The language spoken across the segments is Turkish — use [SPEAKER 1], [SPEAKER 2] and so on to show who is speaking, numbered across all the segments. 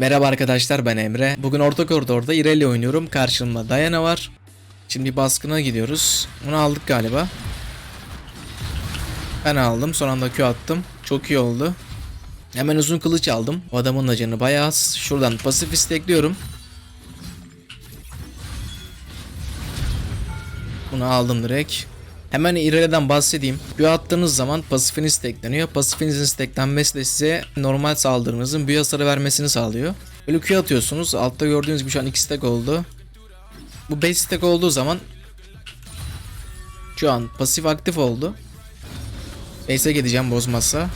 [SPEAKER 1] Merhaba arkadaşlar ben Emre. Bugün orta koridorda Irelia oynuyorum. Karşımda Diana var. Şimdi baskına gidiyoruz. Bunu aldık galiba. Ben aldım. Son anda Q attım. Çok iyi oldu. Hemen uzun kılıç aldım. O adamın da canı bayağı az. Şuradan pasif istekliyorum. Bunu aldım direkt. Hemen Irelia'dan bahsedeyim. Büyü attığınız zaman pasifiniz stekleniyor. Pasifinizin steklenmesi de size normal saldırınızın büyü hasarı vermesini sağlıyor. Böyle Q atıyorsunuz. Altta gördüğünüz gibi şu an 2 stack oldu. Bu 5 stack olduğu zaman şu an pasif aktif oldu. Base'e gideceğim bozmazsa.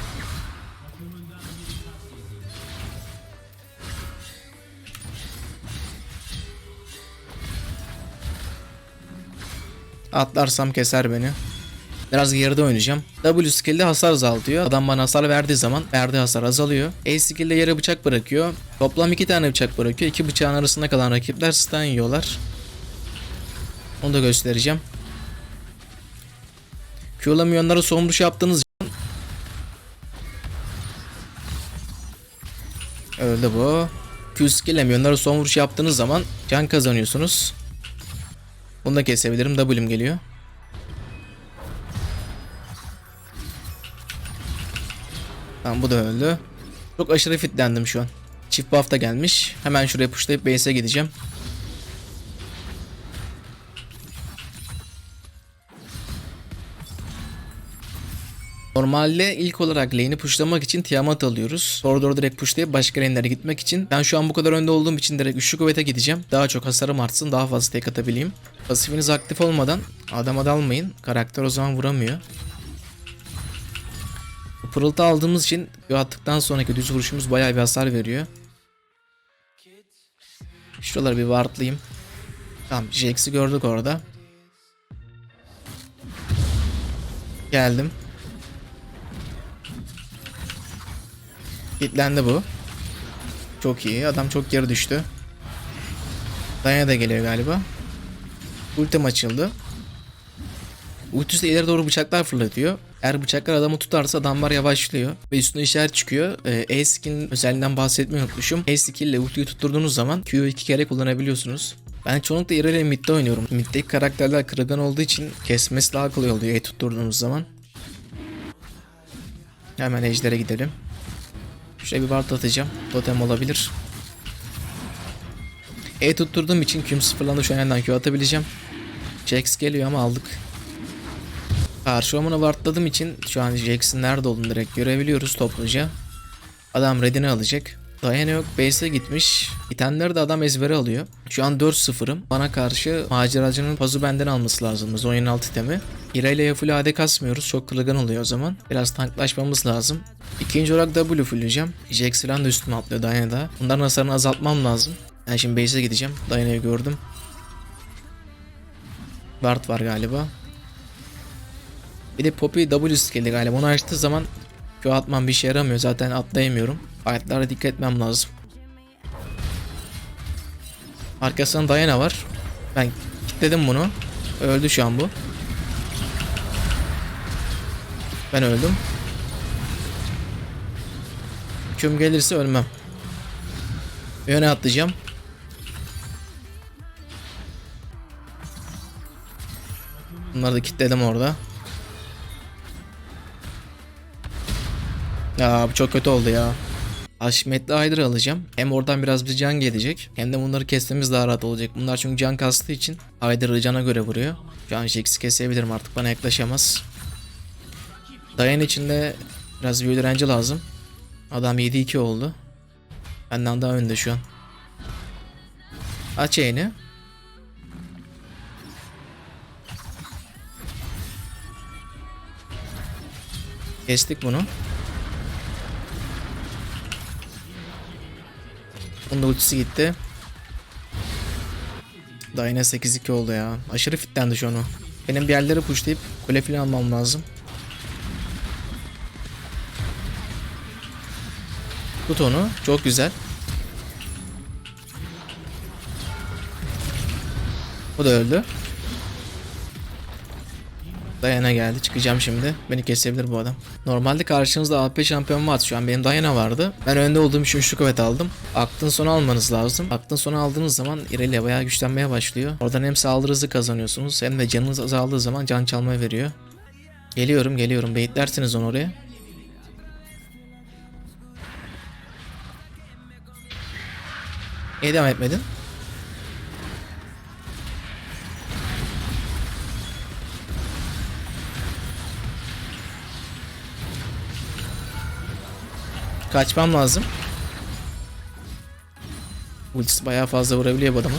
[SPEAKER 1] Atlarsam keser beni. Biraz geride oynayacağım. W skill'de hasar azaltıyor. Adam bana hasar verdiği zaman verdiği hasar azalıyor. E skill'de yere bıçak bırakıyor. Toplam 2 tane bıçak bırakıyor. 2 bıçağın arasında kalan rakipler stun yiyorlar. Onu da göstereceğim. Q'la milyonlara son vuruş yaptığınız zaman Öldü bu. Q skill'le milyonlara son vuruş yaptığınız zaman can kazanıyorsunuz. Bunu da kesebilirim. W'm geliyor. Tamam bu da öldü. Çok aşırı fitlendim şu an. Çift buff da gelmiş. Hemen şuraya pushlayıp base'e gideceğim. Normalde ilk olarak lane'i pushlamak için Tiamat alıyoruz. Koridor direkt pushlayıp başka lane'lere gitmek için. Ben şu an bu kadar önde olduğum için direkt üçlü kuvvete gideceğim. Daha çok hasarım artsın, daha fazla tek atabileyim. Pasifiniz aktif olmadan adama dalmayın. Karakter o zaman vuramıyor. Pırıltı aldığımız için attıktan sonraki düz vuruşumuz bayağı bir hasar veriyor. Şuraları bir wardlayayım. Tamam Jax'i gördük orada. Geldim. Hitlendi bu. Çok iyi. Adam çok geri düştü. Danya da geliyor galiba. Ultim açıldı. Ultisi ileri doğru bıçaklar fırlatıyor. Eğer bıçaklar adamı tutarsa adamlar yavaşlıyor ve üstüne işaret çıkıyor. Ee, E skill'in özelliğinden bahsetmeyi unutmuşum. E skill ile ultiyi tutturduğunuz zaman Q'yu iki kere kullanabiliyorsunuz. Ben çoğunlukla ileri midde oynuyorum. Middeki karakterler kırılgan olduğu için kesmesi daha kolay oluyor E tutturduğunuz zaman. Hemen ejder'e gidelim. Şuraya bir ward atacağım. Totem olabilir. E tutturduğum için Q'm sıfırlandı. Şu an yandan Q atabileceğim. Jax geliyor ama aldık. Karşı omuna wardladığım için şu an Jax'in nerede olduğunu direkt görebiliyoruz topluca. Adam redini alacak. Diana yok base'e gitmiş. İtemleri de adam ezbere alıyor. Şu an 4-0'ım. Bana karşı maceracının pazu benden alması lazım. Zonya'nın alt itemi. Irelia'ya full AD kasmıyoruz. Çok kırılgan oluyor o zaman. Biraz tanklaşmamız lazım. İkinci olarak W fullleyeceğim. Jax falan da üstüme atlıyor Diana'da. Bunların hasarını azaltmam lazım. Ben şimdi base'e gideceğim. Diana'yı gördüm. Ward var galiba. Bir de Poppy W skill'i galiba. Onu açtığı zaman Q atmam bir işe yaramıyor. Zaten atlayamıyorum. Fight'lara dikkat etmem lazım. Arkasında Diana var. Ben kilitledim bunu. Öldü şu an bu. Ben öldüm. Küm gelirse ölmem. Öne atlayacağım. Bunları da kilitledim orada. Ya bu çok kötü oldu ya. Haşmetli Hydra alacağım. Hem oradan biraz bir can gelecek. Hem de bunları kesmemiz daha rahat olacak. Bunlar çünkü can kastığı için Hydra'ı cana göre vuruyor. Şu an Jax'i kesebilirim artık bana yaklaşamaz. Dayan içinde biraz bir direnci lazım. Adam 7-2 oldu. Benden daha önde şu an. Aç yayını. Kestik bunu. Bunun da ultisi gitti. Daha yine 8-2 oldu ya. Aşırı fitlendi şu an o. Benim bir yerleri pushlayıp kule falan almam lazım. Tut onu. Çok güzel. Bu da öldü. Dayana geldi. Çıkacağım şimdi. Beni kesebilir bu adam. Normalde karşınızda AP şampiyon vardı. Şu an benim Dayana vardı. Ben önde olduğum için üçlü kuvvet aldım. Aklın sonu almanız lazım. Aklın sonu aldığınız zaman İrelia bayağı güçlenmeye başlıyor. Oradan hem saldırı hızı kazanıyorsunuz hem de canınız azaldığı zaman can çalma veriyor. Geliyorum geliyorum. Beyitlersiniz onu oraya. Niye etmedin? Kaçmam lazım. Ultisi bayağı fazla vurabiliyor bu adamı.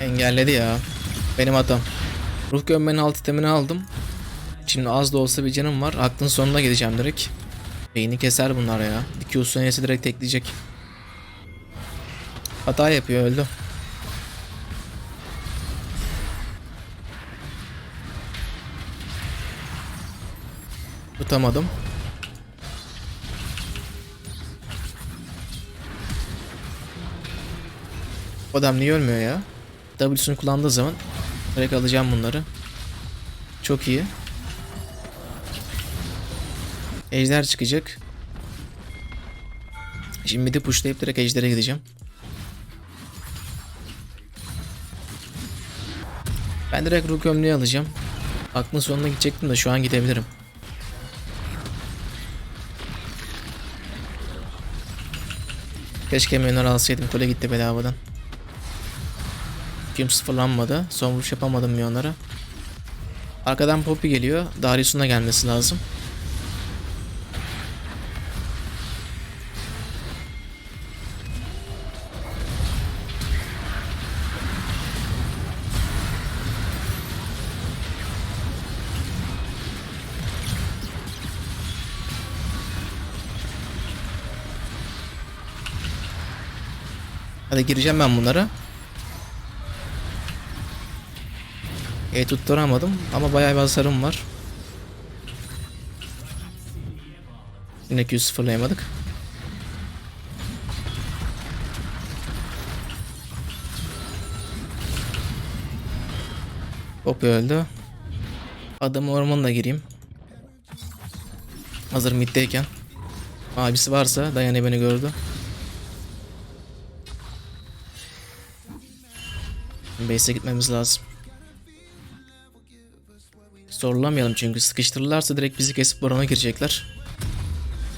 [SPEAKER 1] Engelledi ya. Benim hatam. Ruh gömmenin alt itemini aldım. Şimdi az da olsa bir canım var. Aklın sonuna gideceğim direkt. Beyni keser bunlar ya. İki ustunesi direkt tekleyecek. Hata yapıyor öldü. Tutamadım. Bu Adam niye ölmüyor ya? W'sunu kullandığı zaman direkt alacağım bunları. Çok iyi. Ejder çıkacak. Şimdi de pushlayıp direkt ejdere gideceğim. Ben direkt ruh gömleği alacağım. Aklın sonuna gidecektim de şu an gidebilirim. Keşke minör alsaydım. Kule gitti bedavadan. Kim sıfırlanmadı. Son vuruş yapamadım milyonlara. Arkadan Poppy geliyor. Darius'un da gelmesi lazım. Hadi gireceğim ben bunlara. E tutturamadım ama bayağı bir hasarım var. Yine Q sıfırlayamadık. Hop öldü. Adamı ormanına gireyim. Hazır middeyken. Abisi varsa Dayane beni gördü. Base'e gitmemiz lazım. Zorlamayalım çünkü sıkıştırırlarsa direkt bizi kesip barona girecekler.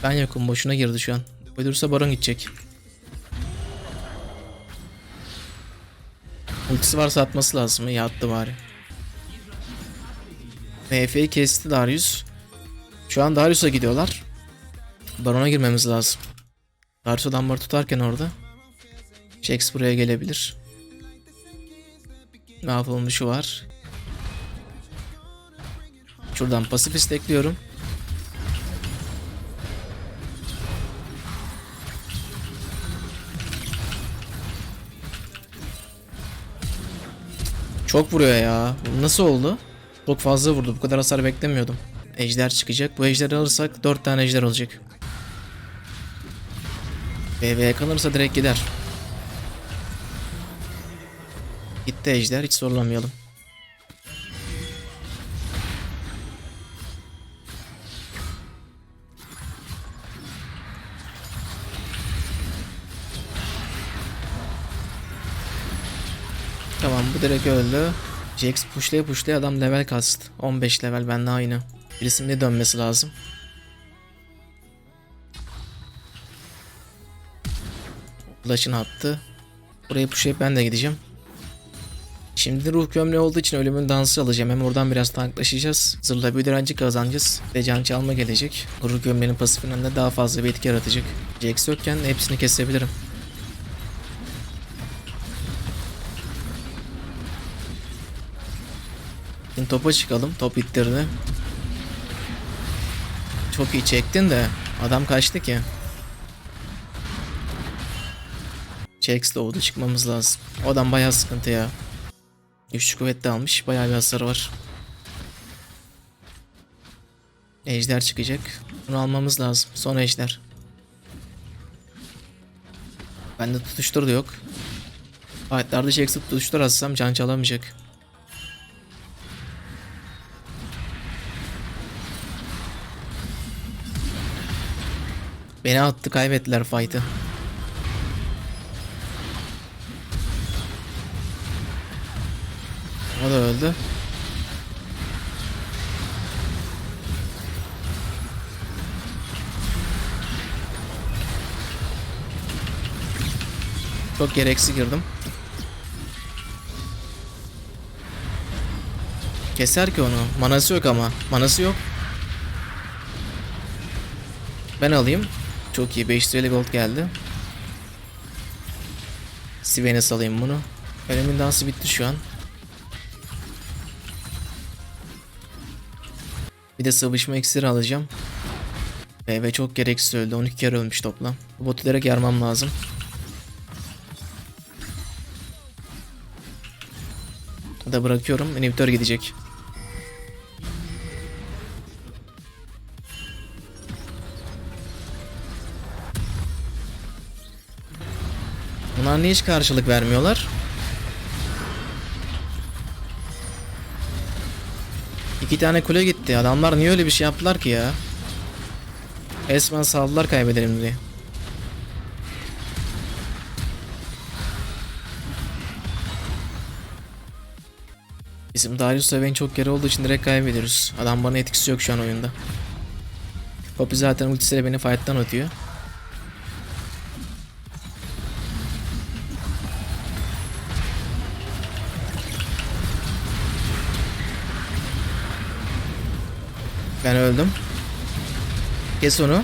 [SPEAKER 1] Ben yokum boşuna girdi şu an. Ölürse baron gidecek. Ultisi varsa atması lazım. İyi attı bari. MF'yi kesti Darius. Şu an Darius'a gidiyorlar. Barona girmemiz lazım. Darius adamları tutarken orada. Jax buraya gelebilir. Mahvolmuşu var. Şuradan pasif istekliyorum. Çok vuruyor ya. Nasıl oldu? Çok fazla vurdu. Bu kadar hasar beklemiyordum. Ejder çıkacak. Bu ejderi alırsak 4 tane ejder olacak. BV'ye kalırsa direkt gider. Gitti ejder. Hiç zorlamayalım. Tamam bu direkt öldü. Jax pushlaya pushlaya adam level kast. 15 level bende aynı. Birisinin de dönmesi lazım. Flash'ını attı. Buraya pushlayıp ben de gideceğim. Şimdi ruh gömleği olduğu için ölümün dansı alacağım. Hem oradan biraz tanklaşacağız. Zırhla bir direnci kazanacağız. Ve can çalma gelecek. Ruh gömleğinin pasifinden de daha fazla bir etki yaratacak. Jax yokken hepsini kesebilirim. Şimdi topa çıkalım. Top ittirdi. Çok iyi çektin de adam kaçtı ki. Jax doğdu çıkmamız lazım. O adam bayağı sıkıntı ya. Güçlü kuvvetli almış. Bayağı bir hasarı var. Ejder çıkacak. Bunu almamız lazım. Son ejder. Bende tutuştur da yok. Fightlarda Jax'ı tutuştur atsam can çalamayacak. Beni attı kaybettiler fight'ı. O da öldü. Çok gereksiz girdim. Keser ki onu. Manası yok ama. Manası yok. Ben alayım. Çok iyi. 550 gold geldi. Sven'e salayım bunu. Ölemin dansı bitti şu an. Bir de sıvışma iksiri alacağım. Ve, ve çok gereksiz öldü. 12 kere ölmüş toplam. Bu botu direkt yarmam lazım. da bırakıyorum. İnhibitör gidecek. Bunlar niye hiç karşılık vermiyorlar? İki tane kule gitti. Adamlar niye öyle bir şey yaptılar ki ya? Resmen saldılar kaybedelim diye. Bizim Darius Seven çok geri olduğu için direkt kaybediyoruz. Adam bana etkisi yok şu an oyunda. Poppy zaten ultisiyle beni fight'tan atıyor. Ben öldüm. Kes onu.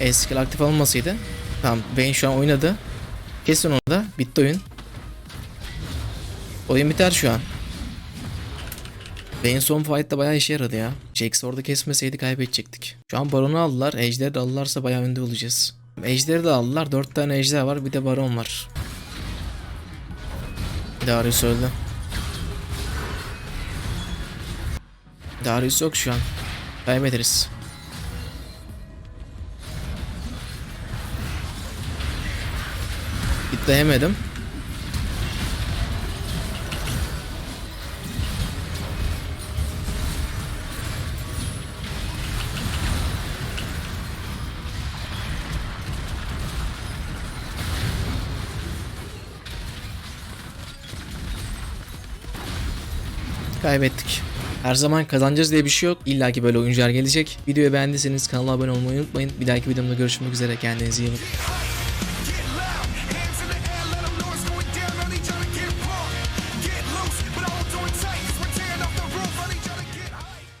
[SPEAKER 1] E aktif olmasaydı. Tamam Vayne şu an oynadı. Kes onu da. Bitti oyun. Oyun biter şu an. Vayne son fight'ta bayağı işe yaradı ya. Jax orada kesmeseydi kaybedecektik. Şu an Baron'u aldılar. Ejder'i de alırlarsa bayağı önde olacağız. Ejder'i de aldılar. 4 tane ejder var. Bir de Baron var. Darius öldü. Darius yok şu an. Kaybederiz. Bitleyemedim. Kaybettik. Her zaman kazanacağız diye bir şey yok. İlla ki böyle oyuncular gelecek. Videoyu beğendiyseniz kanala abone olmayı unutmayın. Bir dahaki videomda görüşmek üzere. Kendinize iyi bakın.